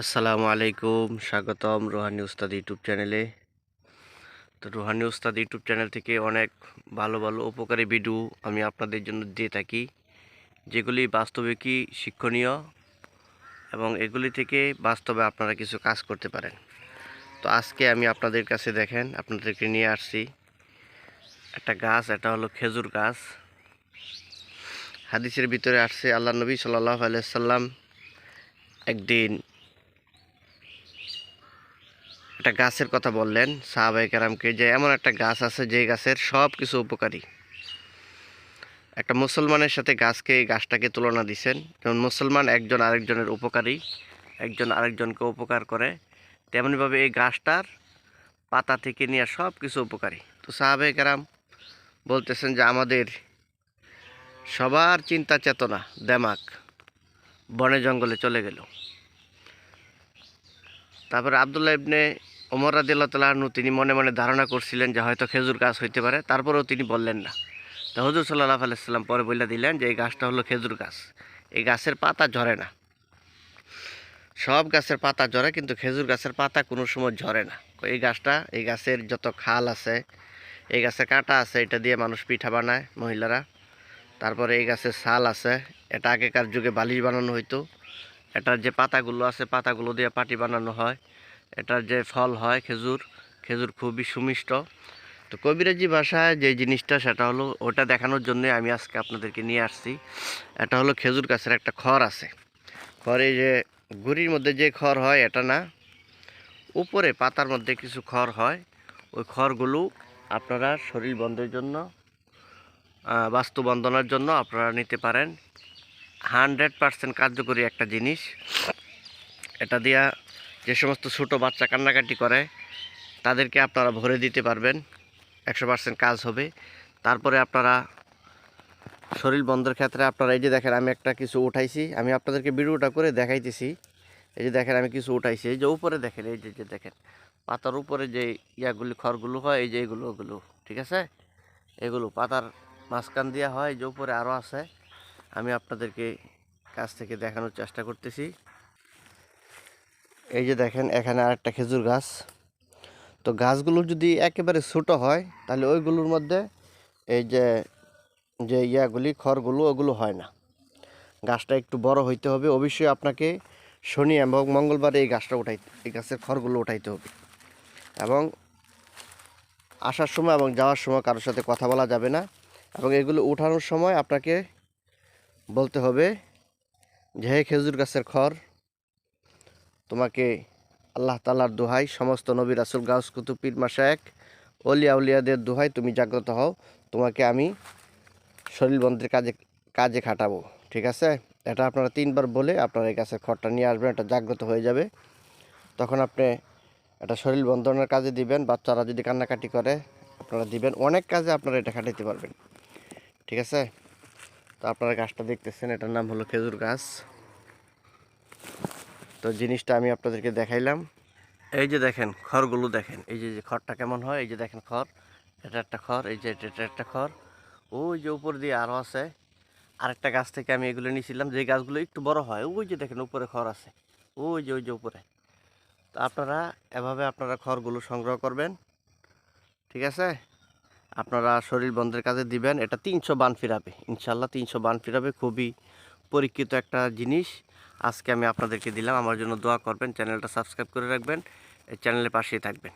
আসসালামু আলাইকুম, স্বাগতম রোহানি উস্তাদ ইউটিউব চ্যানেলে। তো রোহানি উস্তাদ ইউটিউব চ্যানেল থেকে অনেক ভালো ভালো উপকারী ভিডিও আমি আপনাদের জন্য দিয়ে থাকি। যেগুলি বাস্তবে কি শিক্ষণীয় এবং এগুলি থেকে বাস্তবে আপনারা কিছু কাজ করতে পারেন। তো আজকে আমি আপনাদের কাছে দেখেন, আপনাদেরকে নিয়ে আসছি একটা গাছ, এটা হলো খেজুর গাছ। হাদিসের ভিতরে আসছে, আল্লাহ নবী সাল্লাহ আলাইসাল্লাম একদিন একটা গাছের কথা বললেন সাহাবাই কারামকে যে এমন একটা গাছ আছে যে গাছের সব কিছু উপকারী। একটা মুসলমানের সাথে গাছকে এই গাছটাকে তুলনা দিছেন। যেমন মুসলমান একজন আরেকজনের উপকারী, একজন আরেকজনকে উপকার করে, তেমনিভাবে এই গাছটার পাতা থেকে নিয়ে সব কিছু উপকারী। তো সাহাবাই কারাম বলতেছেন যে আমাদের সবার চিন্তা চেতনা দেমাক বনে জঙ্গলে চলে গেল। তারপরে আবদুল্লাহ ইবনে ওমর রাদিল্লাহ তালাহনু তিনি মনে মনে ধারণা করছিলেন যে হয়তো খেজুর গাছ হইতে পারে, তারপরেও তিনি বললেন না। তো হজুর সাল্লাহ আলাইসাল্লাম পরে বলে দিলেন যে এই গাছটা হলো খেজুর গাছ। এই গাছের পাতা ঝরে না। সব গাছের পাতা ঝরে কিন্তু খেজুর গাছের পাতা কোনো সময় ঝরে না। এই গাছটা, এই গাছের যত খাল আছে, এই গাছের কাঁটা আছে, এটা দিয়ে মানুষ পিঠা বানায়, মহিলারা। তারপরে এই গাছের ছাল আছে, এটা আগেকার যুগে বালিশ বানানো হইতো। এটার যে পাতাগুলো আছে, পাতাগুলো দিয়ে পাটি বানানো হয়। এটার যে ফল হয় খেজুর খেজুর খুবই সুমিষ্ট। তো কবিরাজি ভাষায় যে জিনিসটা সেটা হলো ওটা দেখানোর জন্য আমি আজকে আপনাদেরকে নিয়ে আসছি। এটা হলো খেজুর গাছের একটা খড় আছে। খড়ে যে গুড়ির মধ্যে যে খড় হয় এটা না উপরে পাতার মধ্যে কিছু খড় হয়। ওই খড়গুলো আপনারা শরীর বন্ধের জন্য আহ, বাস্তুবন্ধনার জন্য আপনারা নিতে পারেন। হান্ড্রেড পার্সেন্ট কার্যকরী একটা জিনিস। এটা দিয়া যে সমস্ত ছোটো বাচ্চা কান্নাকাটি করে, তাদেরকে আপনারা ভরে দিতে পারবেন। একশো পার্সেন্ট কাজ হবে। তারপরে আপনারা শরীর বন্ধের ক্ষেত্রে আপনারা, এই যে দেখেন আমি একটা কিছু উঠাইছি, আমি আপনাদেরকে ভিডিওটা করে দেখাইতেছি। এই যে দেখেন আমি কিছু উঠাইছি, এই যে উপরে দেখেন, এই যে যে দেখেন, পাতার উপরে যে ইয়াগুলি, খড়গুলো হয়, এই যে এগুলো, ওগুলো, ঠিক আছে? এগুলো পাতার মাঝখান দেওয়া হয় যে উপরে আরও আছে। আমি আপনাদেরকে কাছ থেকে দেখানোর চেষ্টা করতেছি। এই যে দেখেন, এখানে আরেকটা খেজুর গাছ। তো গাছগুলো যদি একেবারে ছোট হয়, তাহলে ওইগুলোর মধ্যে এই যে যে ইয়াগুলি, খড়গুলো, ওগুলো হয় না। গাছটা একটু বড় হইতে হবে। অবশ্যই আপনাকে শনি এবং মঙ্গলবারে এই গাছটা উঠাই, এই গাছের খড়গুলো উঠাইতে হবে। এবং আসার সময় এবং যাওয়ার সময় কারোর সাথে কথা বলা যাবে না। এবং এগুলো উঠানোর সময় আপনাকে বলতে হবে যে, হে খেজুর গাছের খড় তোমাকে আল্লাহ তালার দোহাই, সমস্ত নবী রাসুল গাউস কুতুব পীর মাসায়েক অলিয়া উলিয়াদের দোহাই তুমি জাগ্রত হও, তোমাকে আমি শরীর বন্ধের কাজে কাজে খাটাবো, ঠিক আছে? এটা আপনারা তিনবার বলে আপনার এই গাছের খড়টা নিয়ে আসবেন, এটা জাগ্রত হয়ে যাবে। তখন আপনি এটা শরীর বন্ধনের কাজে দিবেন, বাচ্চারা যদি কান্নাকাটি করে, আপনারা দিবেন। অনেক কাজে আপনারা এটা খাটাইতে পারবেন, ঠিক আছে? তো আপনারা গাছটা দেখতেছেন, এটার নাম হলো খেজুর গাছ। তো জিনিসটা আমি আপনাদেরকে দেখাইলাম। এই যে দেখেন, খড়গুলো দেখেন। এই যে খড়টা কেমন হয়, এই যে দেখেন খড়। এটা একটা খড়, এই যে, এটা একটা খড়। ওই যে উপর দিয়ে আরও আছে। আরেকটা গাছ থেকে আমি এগুলো নিয়েছিলাম, যে গাছগুলো একটু বড় হয়, ওই যে দেখেন উপরে খড় আছে। ওই যে ওই যে উপরে। তো আপনারা এভাবে আপনারা খড়গুলো সংগ্রহ করবেন। ঠিক আছে? আপনারা শরীর বন্ধের কাজে দিবেন। এটা তিনশো বান ফিরাবে। ইনশাল্লাহ তিনশো বান ফিরাবে। খুবই পরীক্ষিত একটা জিনিস। আজকে আমি আপনাদেরকে দিলাম। আমার জন্য দোয়া করবেন, চ্যানেলটা সাবস্ক্রাইব করে রাখবেন, এই চ্যানেলের পাশেই থাকবেন।